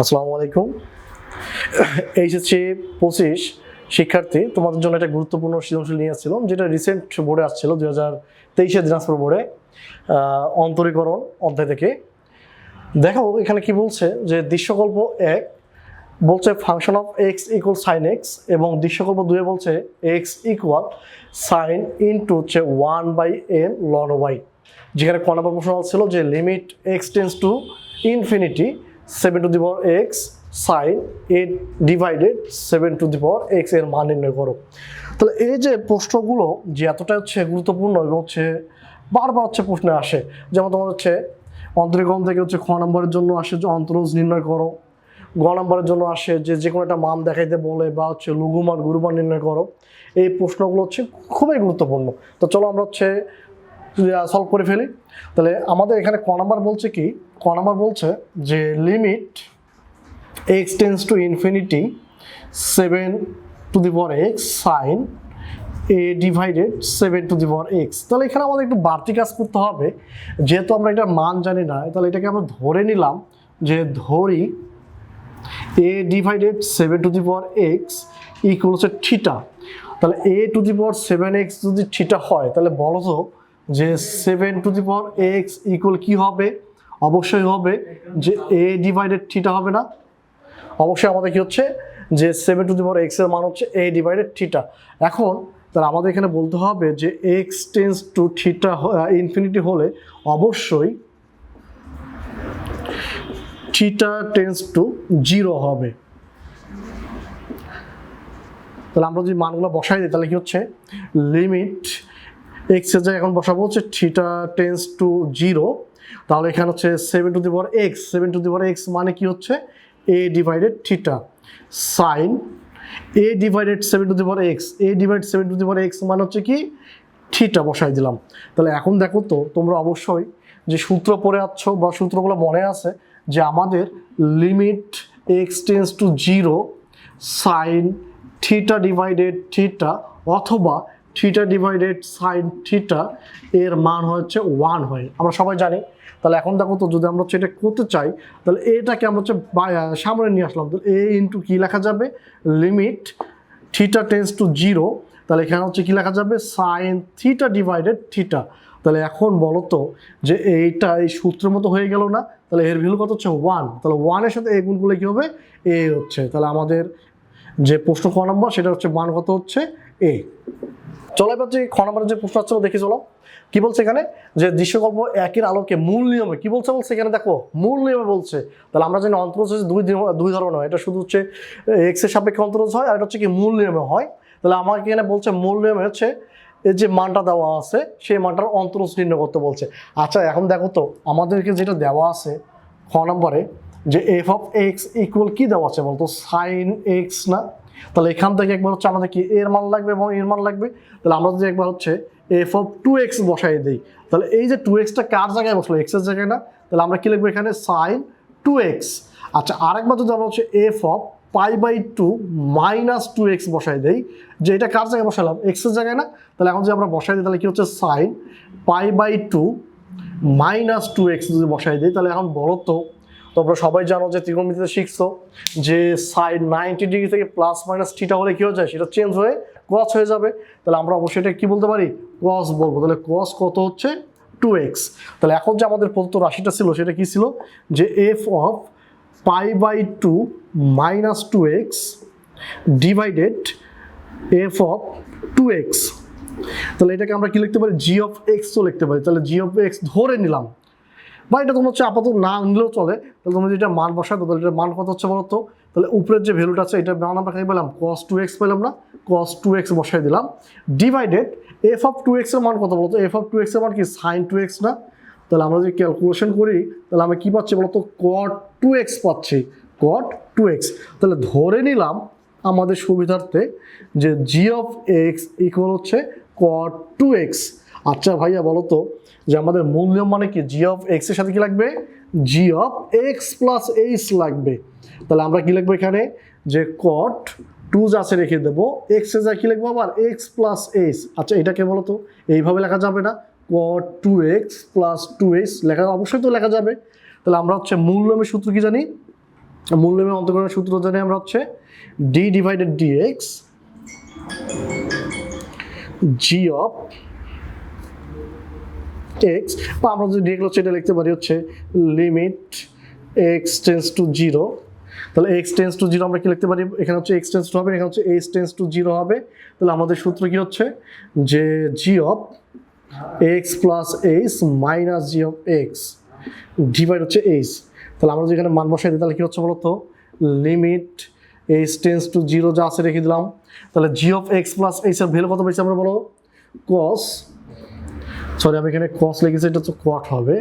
আসসালামু আলাইকুম। এইচএসসি পঁচিশ শিক্ষার্থী, তোমাদের জন্য একটা গুরুত্বপূর্ণ সৃজনশীল নিয়ে আসছিলাম, যেটা রিসেন্ট বোর্ডে আসছিল দু হাজার তেইশে দিনাজপুর বোর্ডে অন্তরীকরণ অধ্যায় থেকে। দেখো, এখানে কি বলছে, যে দৃশ্যকল্প এক বলছে function of x equal sine x এবং দৃশ্যকল্প দুয়ে বলছে এক্স ইকুয়াল সাইন ইন্টু হচ্ছে one by n ln y যেখানে ক নম্বর প্রশ্ন ছিল যে limit x tends to infinity seven to the power x sine eight divided seven to the power এক্সের মান নির্ণয় করো। তাহলে এই যে প্রশ্নগুলো যে এতটা হচ্ছে গুরুত্বপূর্ণ এবং হচ্ছে বারবার হচ্ছে প্রশ্নে আসে, যেমন তোমার হচ্ছে অন্তরীকরণ থেকে হচ্ছে খ নম্বরের জন্য আসে যে অন্তরজ নির্ণয় করো, গ নম্বরের জন্য আসে যে যে কোনো একটা মান দেখাইতে বলে বা হচ্ছে লঘুমান, গুরুমান নির্ণয় করো। এই প্রশ্নগুলো হচ্ছে খুবই গুরুত্বপূর্ণ। তো চলো আমরা হচ্ছে সলভ করে ফেলি, তাহলে আমাদের এখানে ক নাম্বার বলছে কি? ক নাম্বার বলছে যে limit x tends to infinity seven to the power x sine a divided seven to the power x তাহলে এখানে আমাদের একটু বাড়তি কাজ করতে হবে। যেহেতু আমরা এটার মান জানি না, তাহলে এটাকে আমরা ধরে নিলাম যে ধরি a divided seven to the power x equal হচ্ছে থিটা তাহলে a to the power seven x যদি থিটা হয়, তাহলে বলো তো যে seven to the power x equal কী হবে? অবশ্যই হবে যে এ ডিভাইডেড থিটা হবে না। অবশ্যই আমাদের কি হচ্ছে? যে সেভেন টু দি পাওয়ার এক্সের মান হচ্ছে এ ডিভাইডেড থিটা এখন তাহলে আমাদের এখানে বলতে হবে যে x tends to theta infinity হলে অবশ্যই থিটা টেন্স টু জিরো হবে। তাহলে আমরা যদি মানগুলো বসাই দিই, তাহলে কি হচ্ছে? লিমিট এক্স জায়গায় এখন বসাবো হচ্ছে থিটা টেন্স টু জিরো তাহলে এখানে হচ্ছে seven to the power x seven to the power x মানে কি হচ্ছে? A divided theta sine a divided seven to the power x a divide seven to the power x মানে হচ্ছে কি? Theta বসাই দিলাম। তাহলে এখন দেখো তো, তোমরা অবশ্যই যে সূত্র পড়ে আছো বা সূত্রগুলো মনে আছে যে আমাদের limit x tends to zero sine theta divided theta অথবা থিটা ডিভাইডেড সাইন থিটা, এর মান হচ্ছে ওয়ান হয়। আমরা সবাই জানি। তাহলে এখন দেখো তো, যদি আমরা হচ্ছে এটা করতে চাই, তাহলে এটাকে আমরা হচ্ছে সামনে নিয়ে আসলাম। তাহলে এ ইন্টু কী লেখা যাবে? Limit theta tends to zero. তাহলে এখানে হচ্ছে কী লেখা যাবে? Sine theta divided theta. তাহলে এখন বলো তো যে এইটা এই সূত্রের মতো হয়ে গেল না, তাহলে এর ভ্যালু কত হচ্ছে? ওয়ান। তাহলে ওয়ানের সাথে এ গুণগুলো কী হবে? এ হচ্ছে। তাহলে আমাদের যে প্রশ্ন ক নম্বর, সেটা হচ্ছে মান কত হচ্ছে? এ। চলো এবার যে খ যে প্রশ্ন আছে দেখি চলো। কি বলছে এখানে? যে দৃশ্যকল্প একের আলোকে মূল নিয়মে, কি বলছে বলছে এখানে? দেখো, মূল নিয়মে বলছে। তাহলে আমরা জানি অন্তরজ হচ্ছে দুই দুই ধরনের হয় এটা শুধু হচ্ছে এক্সের সাপেক্ষে অন্তরজ হয়, আর এটা হচ্ছে কি মূল নিয়মে হয়। তাহলে আমাকে এখানে বলছে মূল নিয়মে হচ্ছে, এই যে মানটা দেওয়া আছে, সেই মানটার অন্তরজ নির্ণয় করতে বলছে। আচ্ছা এখন দেখো তো, আমাদেরকে যেটা দেওয়া আছে খ নম্বরে, যে এফ অফ এক্স ইকুয়াল কি দেওয়া আছে বলতো? সাইন এক্স না? তাহলে এখান থেকে একবার হচ্ছে আমাদের কি এর মান লাগবে এবং এর মান লাগবে? তাহলে আমরা যদি একবার হচ্ছে এফ অফ টু এক্স বসাই দিই, তাহলে এই যে টু এক্সটা কার জায়গায় বসল? এক্সের জায়গায় না? তাহলে আমরা কি লিখব এখানে? সাইন টু এক্স আচ্ছা আরেকবার যদি আমরা হচ্ছে f of pi by two minus two x বসাই দেই, যে এটা কার জায়গায় বসালাম? এক্সের জায়গায় না? তাহলে এখন যদি আমরা বসাই দিই, তাহলে কি হচ্ছে? Sine pi by two minus two x যদি বসাই দিই, তাহলে এখন বলো তো তোমরা সবাই জানো যে ত্রিকোণমিতিতে শিখছো যে সাইড নাইনটি ডিগ্রি থেকে প্লাস মাইনাস থিটা হলে কী হয়ে যায়? সেটা চেঞ্জ হয়ে ক্রস হয়ে যাবে। তাহলে আমরা অবশ্যই এটা কী বলতে পারি? ক্রস বলব। তাহলে ক্রস কত হচ্ছে? টু এক্স তাহলে এখন যে আমাদের প্রদত্ত রাশিটা ছিল, সেটা কি ছিল? যে f of pi by two minus two x divided f of two x তাহলে এটাকে আমরা কি লিখতে পারি? জি অফ এক্সও লিখতে পারি। তাহলে জি অফ এক্স ধরে নিলাম। বা এটা তোমার হচ্ছে আপাতত না নিলেও চলে, তাহলে তুমি যেটা মান বসাবে তাহলে এটার মান কত হচ্ছে বলো তো? তাহলে উপরের যে ভ্যালুটা আছে, এটা মান আমরা খাই পেলাম কস টু এক্স পেলাম না কস টু এক্স বসাই দিলাম ডিভাইডেড এফ অফ টু এক্সের মান কত বলতো এফ অফ টু এক্সের মান কি? সাইন টু এক্স না? তাহলে আমরা যদি ক্যালকুলেশন করি, তাহলে আমি কী পাচ্ছি বলতো কট টু এক্স পাচ্ছি কট টু এক্স তাহলে ধরে নিলাম আমাদের সুবিধার্থে যে জি অফ এক্স ইকুয়াল হচ্ছে কট টু এক্স আচ্ছা ভাইয়া বলো তো, যে আমাদের মূল নিয়ম মানে কি? জি অফ এক্সের সাথে কি লাগবে? G of x plus h লাগবে। তাহলে আমরা কি লিখব এখানে? যে কট টু আছে রেখে দেবো এক্সের জায়গায় কি লিখব আবার? এক্স প্লাস এইচ আচ্ছা এটাকে বলো তো, এইভাবে লেখা যাবে না? Cot two x plus two h লেখা, অবশ্যই তো লেখা যাবে। তাহলে আমরা হচ্ছে মূল নিয়মের সূত্র কি জানি? মূল নিয়মের অন্তর্গণের সূত্র জানি আমরা হচ্ছে d divided d x g of x বা আমরা যদি ডিএক্স হচ্ছে এটা লিখতে পারি হচ্ছে limit x tends to zero তাহলে এক্স টেন্স টু জিরো আমরা কি লিখতে পারি? এখানে হচ্ছে এক্স টেন্স টু হবে, এখানে হচ্ছে এইচ টেন্স টু জিরো হবে। তাহলে আমাদের সূত্র কি হচ্ছে? যে g of x plus h minus g of x divide হচ্ছে এইস তাহলে আমরা যদি এখানে মান বসাই দিই, তাহলে কি হচ্ছে বলতো? Limit h tends to zero যা আছে রেখে দিলাম। তাহলে g of x plus h এর ভ্যালু কত পেয়েছি আমরা বলো? কস সরি আমি এখানে কস লিখেছি এটা হচ্ছে কট হবে।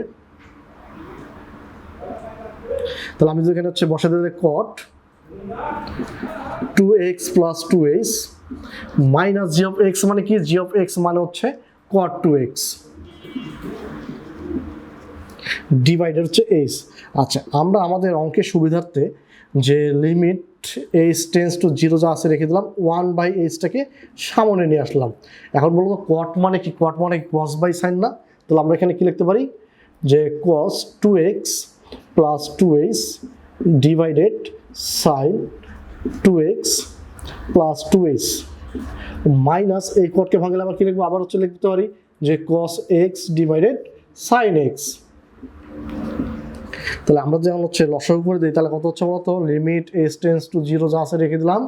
তাহলে আমি যদি এখানে হচ্ছে বসে দিলে cot two x plus two h minus g of x মানে কি? জি অফ এক্স মানে হচ্ছে কট টু এক্স ডিভাইডার হচ্ছে এইচ আচ্ছা আমরা আমাদের অঙ্কের সুবিধার্থে যে limit h tends to zero যা আছে রেখে দিলাম ওয়ান বাই এইচটাকে সামনে নিয়ে আসলাম। এখন বলব কট মানে কি? কট মানে কস বাই সাইন না? তাহলে আমরা এখানে কি লিখতে পারি? যে cos two x plus two h divided sine two x plus two h minus এই কটকে ভাঙলে আবার কি লিখব? আবার হচ্ছে লিখতে পারি যে cos x divided sine x তাহলে আমরা যখন হচ্ছে লসক করে দিই, তাহলে কত হচ্ছে বলতো? Limit h tends to zero যা আছে রেখে দিলাম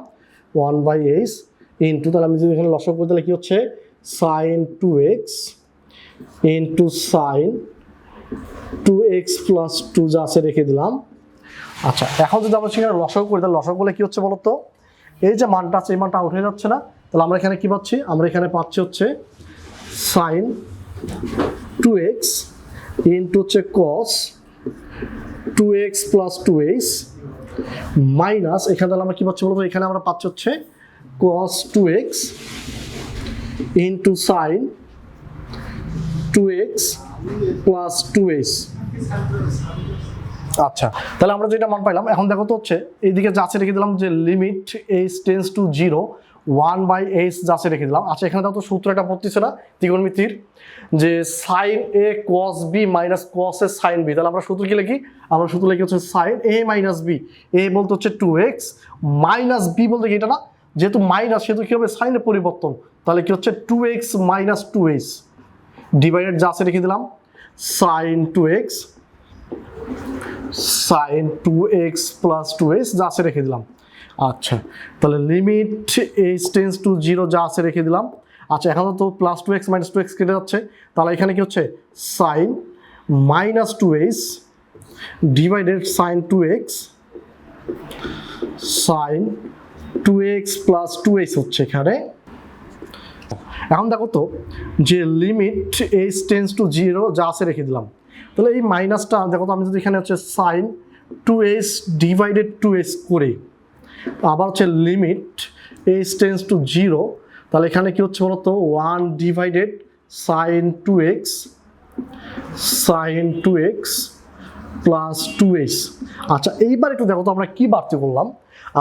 ওয়ান বাই এইচ ইন্টু তাহলে আমি যদি এখানে লসক করে দিলে কি হচ্ছে? Sine two x into sine two x plus two যা আছে রেখে দিলাম। আচ্ছা এখন যদি আমরা সেখানে লসক করি তাহলে লসক বলে কি হচ্ছে বলতো? এই যে মানটা আছে, এই মানটা উঠে যাচ্ছে না। তাহলে আমরা এখানে কি পাচ্ছি? আমরা এখানে পাচ্ছি হচ্ছে সাইন টু এক্স ইন্টু হচ্ছে cos two x plus two h minus এখানে তাহলে আমরা কী পাচ্ছি বলতো? এখানে আমরা পাচ্ছি হচ্ছে cos two x into sine two x plus two h আচ্ছা তাহলে আমরা যেটা মান পাইলাম, এখন দেখো তো হচ্ছে, এইদিকে যাচ্ছে রেখে দিলাম যে limit h tends to zero one by h যাচ্ছে রেখে দিলাম। আচ্ছা এখানে তো সূত্র এটা পড়তেছে না, ত্রিকোণমিতির, যে sine A cos B minus cos A sine B তাহলে আমরা সূত্র কি লিখি? আমরা সূত্র লিখি হচ্ছে sine A minus B A বলতে হচ্ছে টু এক্স মাইনাস বি বলতে কি এটা না? যেহেতু মাইনাস সেহেতু কী হবে? সাইনের পরিবর্তন। তাহলে কি হচ্ছে? Two x minus two h divided যা আছে রেখে দিলাম। Sine two x sine two x plus two x যা আছে রেখে দিলাম। আচ্ছা তাহলে limit h tends to zero যা আছে রেখে দিলাম। আচ্ছা এখন তো plus two x minus two x কেটে যাচ্ছে। তাহলে এখানে কি হচ্ছে? Sine minus two h divided sine two x sine two x plus two h হচ্ছে এখানে। এখন দেখো তো, যে limit h tends to zero যা আছে রেখে দিলাম। তাহলে এই মাইনাসটা দেখো তো আমি যদি এখানে হচ্ছে sine two h divided two h করি আবার হচ্ছে limit h tends to zero তাহলে এখানে কি হচ্ছে বলতো? One divided sine two x sine two x plus two h আচ্ছা এইবার একটু দেখো তো আমরা কি বাড়তি করলাম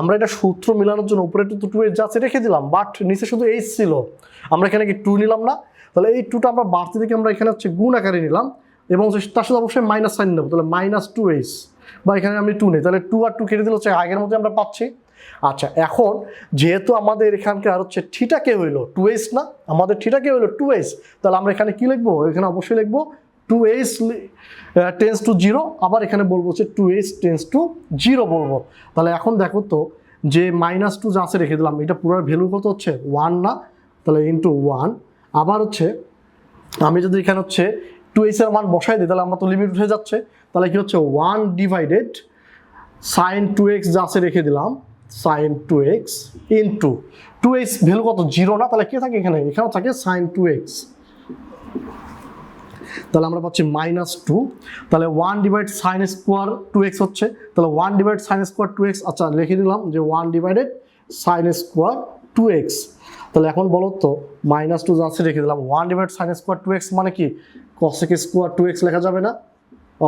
আমরা এটা সূত্র মেলানোর জন্য উপরে একটু টু এইচ যাচ্ছে, রেখে দিলাম বাট নিচে শুধু এইচ ছিল। আমরা এখানে কি টু নিলাম না? তাহলে এই টুটা আমরা বাড়তি থেকে আমরা এখানে হচ্ছে গুণ আকারে নিলাম, এবং তার সাথে অবশ্যই মাইনাস সাইন নেব তাহলে মাইনাস টু এইচ বা এখানে আমি টু নেই, তাহলে টু আর টু কেটে দিলে হচ্ছে আগের মধ্যে আমরা পাচ্ছি। আচ্ছা এখন যেহেতু আমাদের এখানকার হচ্ছে ঠিটাকে হইল টু এইচ না, আমাদের ঠিটাকে হইল টু এইচ তাহলে আমরা এখানে কি লিখব? এখানে অবশ্যই লিখব two h tends to zero আবার এখানে বলব হচ্ছে two h tends to zero বলব। তাহলে এখন দেখো তো, যে মাইনাস টু যা আছে রেখে দিলাম, এটা পুরো ভ্যালু কত হচ্ছে? ওয়ান না, তাহলে ইন্টু ওয়ান আবার হচ্ছে আমি যদি এখানে হচ্ছে টু এইচ এর মান বসাই দিই, তাহলে আমরা তো লিমিট উঠে যাচ্ছে। তাহলে কি হচ্ছে? One divided sine two x যা আছে রেখে দিলাম sine two x into two x value কত? জিরো না? তাহলে কে থাকে এখানে? এখানেও থাকে সাইন টু এক্স তাহলে আমরা পাচ্ছি মাইনাস টু তাহলে one divide sine square two x হচ্ছে। তাহলে one divide sine square two x আচ্ছা লিখে দিলাম যে one divided sine square two x তাহলে এখন বলো তো মাইনাস টু যাচ্ছে রেখে দিলাম। One divide sine square two x মানে কি? কসেক স্কোয়ার টু এক্স লেখা যাবে না?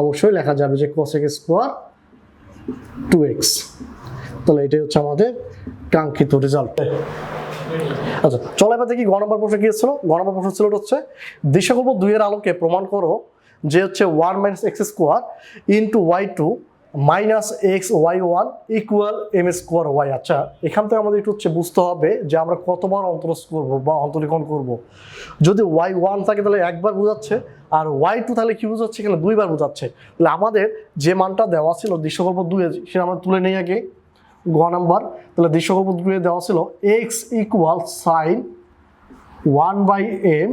অবশ্যই লেখা যাবে যে কসেক স্কোয়ার টু এক্স তাহলে এটাই হচ্ছে আমাদের কাঙ্ক্ষিত রেজাল্ট আচ্ছা চলো এবার দেখি গ নম্বর প্রশ্ন কি ছিল গ নম্বর প্রশ্ন ছিল হচ্ছে দিশাকল্প দুইয়ের আলোকে প্রমাণ করো যে হচ্ছে one minus x square into y two minus x y one equal m square y আচ্ছা এখান থেকে আমাদের একটু হচ্ছে বুঝতে হবে যে আমরা কতবার অন্তরস করব বা অন্তরীকরণ করব। যদি ওয়াই ওয়ান থাকে তাহলে একবার বোঝাচ্ছে, আর ওয়াই টু তাহলে কি বোঝাচ্ছে? এখানে দুইবার বোঝাচ্ছে। তাহলে আমাদের যে মানটা দেওয়া ছিল দৃশ্যকল্প দুই সেটা আমরা তুলে নেই আগে। গ নাম্বার। তাহলে দৃশ্যকল্প দুয়ে দেওয়া ছিল x equal sine one by m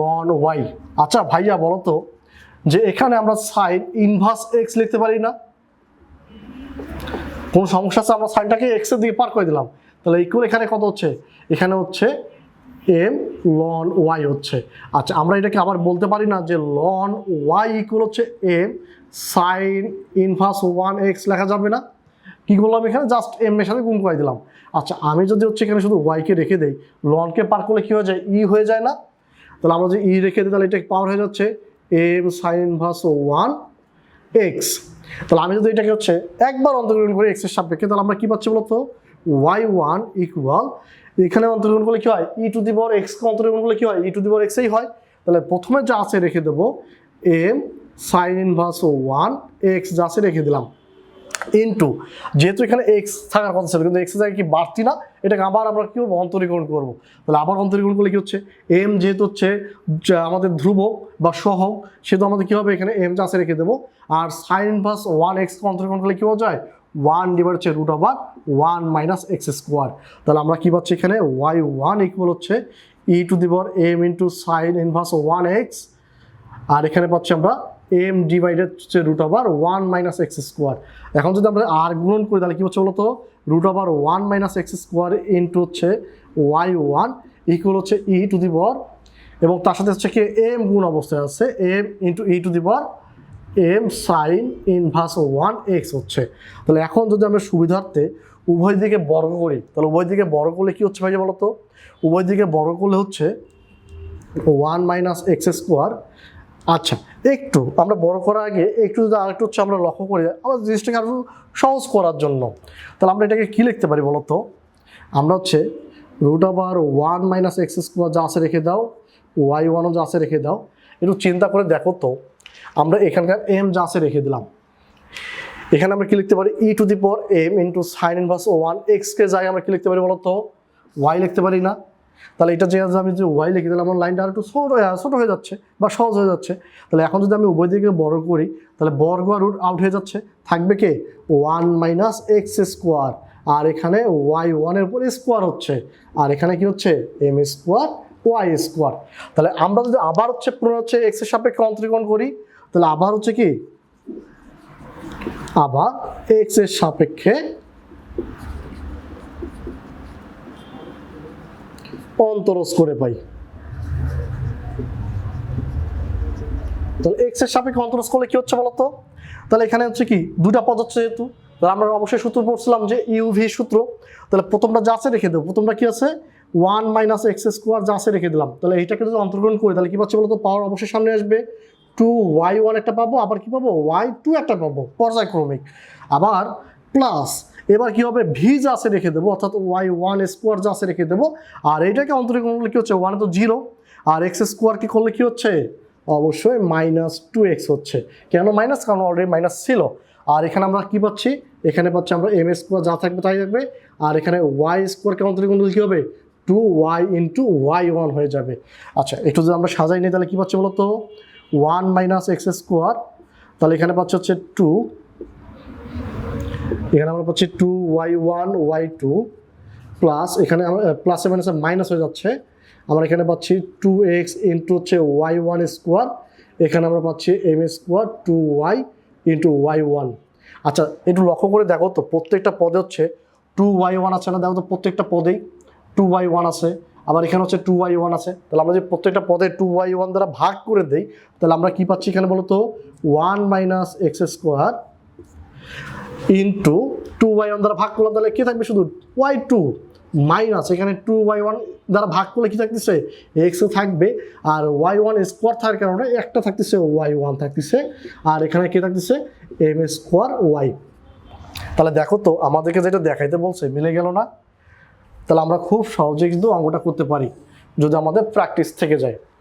loan y আচ্ছা ভাইয়া বলো তো, যে এখানে আমরা সাইন ইনভার্স এক্স লিখতে পারি না? কোন সমস্যা আছে? আমরা সাইনটাকে এক্সের দিকে পার করে দিলাম। তাহলে ইকুয়াল এখানে কত হচ্ছে? এখানে হচ্ছে এম লন ওয়াই হচ্ছে। আচ্ছা আমরা এটাকে আবার বলতে পারি না যে লন ওয়াই ইকুয়াল হচ্ছে m sine inverse one x লেখা যাবে না? কি করলাম এখানে? জাস্ট এম এর সাথে গুণ করে দিলাম। আচ্ছা আমি যদি হচ্ছে এখানে শুধু ওয়াইকে রেখে দেই লনকে পার করলে কি হয়ে যায়? ই হয়ে যায় না। তাহলে আমরা যদি ই রেখে দিই, তাহলে এটা পাওয়ার হয়ে যাচ্ছে m sine inverse one x তাহলে আমি যদি এটাকে হচ্ছে একবার অন্তর্গ্রহণ করি এক্সের সাপেক্ষে, তাহলে আমরা কি পাচ্ছি বলতো? ওয়াই ওয়ান ইকুয়াল এখানে অন্তর্গ্রহণ করলে কি হয়? ই টু দি পাওয়ার এক্সকে অন্তর্গ্রহণ করলে কি হয়? ই টু দি পাওয়ার এক্সই হয়। তাহলে প্রথমে যা আছে রেখে দেবো m sine inverse one x যা আছে রেখে দিলাম। ইনটু যেহেতু এখানে এক্স থাকার কথা ছিল, কিন্তু এক্সের জায়গায় কি বাড়তি না? এটাকে আবার আমরা কি করব? অন্তরীকরণ করব। তাহলে আবার অন্তরীকরণ করলে কী হচ্ছে? এম যেহেতু হচ্ছে আমাদের ধ্রুবক বা সহক সেহেতু আমাদের কি হবে? এখানে এম চাষে রেখে দেবো। আর সাইন ইনভার্স ওয়ান এক্স অন্তরীকরণ করলে কী যায়? ওয়ান ডিভাইড হচ্ছে root over one minus x square তাহলে আমরা কী পাচ্ছি এখানে? ওয়াই ওয়ান ইকুয়াল হচ্ছে e to the m into sine inverse one x আর এখানে পাচ্ছি আমরা এম ডিভাইডেড হচ্ছে root over one minus x square এখন যদি আমরা আর গুণন করি, তাহলে কী হচ্ছে বলতো? Root over one minus x square into হচ্ছে ওয়াই ওয়ান ইকুয়াল হচ্ছে ই টু দি পাওয়ার এবং তার সাথে হচ্ছে কি এম গুণ অবস্থায় আছে m into e to the power m sine inverse one x হচ্ছে। তাহলে এখন যদি আমরা সুবিধার্থে উভয় দিকে বর্গ করি, তাহলে উভয় দিকে বর্গ করলে কী হচ্ছে ভাই বলতো? উভয় দিকে বর্গ করলে হচ্ছে ওয়ান মাইনাস এক্স স্কোয়ার আচ্ছা একটু আমরা বড় করার আগে একটু যদি আরেকটু হচ্ছে আমরা লক্ষ্য করি আমার জিনিসটাকে আরও সহজ করার জন্য। তাহলে আমরা এটাকে কী লিখতে পারি বলতো? আমরা হচ্ছে রুট আবার ওয়ান মাইনাস এক্স স্কোয়ার যা আছে রেখে দাও ওয়াই ওয়ানও যা আছে রেখে দাও। একটু চিন্তা করে দেখো তো, আমরা এখানকার এম যা আছে রেখে দিলাম। এখানে আমরা কি লিখতে পারি? E to the power m into sine inverse one এক্সকে যাই আমরা কি লিখতে পারি বলতো? ওয়াই লিখতে পারি না। তাহলে এটা যে আমি যে ওয়াই লিখে দিলাম আমার লাইনটা আর একটু ছোট ছোটো হয়ে যাচ্ছে বা সহজ হয়ে যাচ্ছে। তাহলে এখন যদি আমি উভয় দিকে বড় করি, তাহলে বর্গ আর রুট আউট হয়ে যাচ্ছে। থাকবে কে? ওয়ান মাইনাস এক্স স্কোয়ার আর এখানে ওয়াই ওয়ানের উপর স্কোয়ার হচ্ছে। আর এখানে কি হচ্ছে? এম স্কোয়ার ওয়াই স্কোয়ার তাহলে আমরা যদি আবার হচ্ছে পুরো হচ্ছে এক্সের সাপেক্ষে অন্তরীকরণ করি, তাহলে আবার হচ্ছে কি? আবার এক্সের সাপেক্ষে অন্তরস করে পাই। তাহলে এক্সের সাপেক্ষে অন্তরস করলে কি হচ্ছে বলতো? তাহলে এখানে হচ্ছে কি দুটা পদ হচ্ছে যেহেতু, তাহলে আমরা অবশ্যই সূত্র পড়ছিলাম যে ইউভি সূত্র। তাহলে প্রথমটা যা রেখে দেবো, প্রথমটা কি আছে? ওয়ান মাইনাস এক্স স্কোয়ার যা আছে রেখে দিলাম। তাহলে এইটাকে যদি অন্তর্গ্রহণ করি, তাহলে কি পাচ্ছে বলতো? পাওয়ার অবশ্যই সামনে আসবে। টু ওয়াই ওয়ান একটা পাবো, আবার কি পাবো? ওয়াই টু একটা পাবো, পর্যায়ক্রমিক। আবার প্লাস এবার কি হবে? ভি আছে রেখে দেবো, অর্থাৎ ওয়াই ওয়ান স্কোয়ার আছে রেখে দেবো। আর এইটাকে অন্তরীকরণ করলে কি হচ্ছে? ওয়ান তো জিরো আর এক্স স্কোয়ার কি করলে কি হচ্ছে? অবশ্যই মাইনাস টু এক্স হচ্ছে। কেন মাইনাস কারণ অলরেডি মাইনাস ছিল। আর এখানে আমরা কি পাচ্ছি? এখানে পাচ্ছি আমরা এম স্কোয়ার যা থাকবে তাই থাকবে। আর এখানে ওয়াই স্কোয়ারকে অন্তরীকরণ করলে কী হবে? Two y into y one হয়ে যাবে। আচ্ছা একটু যদি আমরা সাজাই নিই, তাহলে কী পাচ্ছি বলতো? ওয়ান মাইনাস এক্স স্কোয়ার তাহলে এখানে পাচ্ছি হচ্ছে টু এখানে আমরা পাচ্ছি two y one y two plus এখানে প্লাসে মাইনাসে মাইনাস হয়ে যাচ্ছে। আমরা এখানে পাচ্ছি টু এক্স ইন্টু হচ্ছে ওয়াই ওয়ান স্কোয়ার এখানে আমরা পাচ্ছি m square two y into y one আচ্ছা একটু লক্ষ্য করে দেখো তো, প্রত্যেকটা পদে হচ্ছে টু ওয়াই ওয়ান আছে না? দেখো তো প্রত্যেকটা পদেই টু ওয়াই ওয়ান আছে। আবার এখানে হচ্ছে টু ওয়াই ওয়ান আছে। তাহলে আমরা যে প্রত্যেকটা পদে টু ওয়াই ওয়ান দ্বারা ভাগ করে দেই, তাহলে আমরা কি পাচ্ছি এখানে বলো তো one minus x square into two y one দ্বারা ভাগ করলাম, তাহলে কি থাকবে শুধু ওয়াই টু মাইনাস এখানে টু ওয়াই ওয়ান দ্বারা ভাগ করলে কি থাকতেছে? এক্সও থাকবে, আর ওয়াই ওয়ান স্কোয়ার থাকার কারণে একটা থাকতেছে ওয়াই ওয়ান থাকতেছে, আর এখানে কি থাকতেছে? এম স্কোয়ার ওয়াই তাহলে দেখো তো, আমাদেরকে যেটা দেখাইতে বলছে, মিলে গেল না? তাহলে আমরা খুব সহজে কিন্তু অঙ্কটা করতে পারি, যদি আমাদের প্র্যাকটিস থেকে যায়।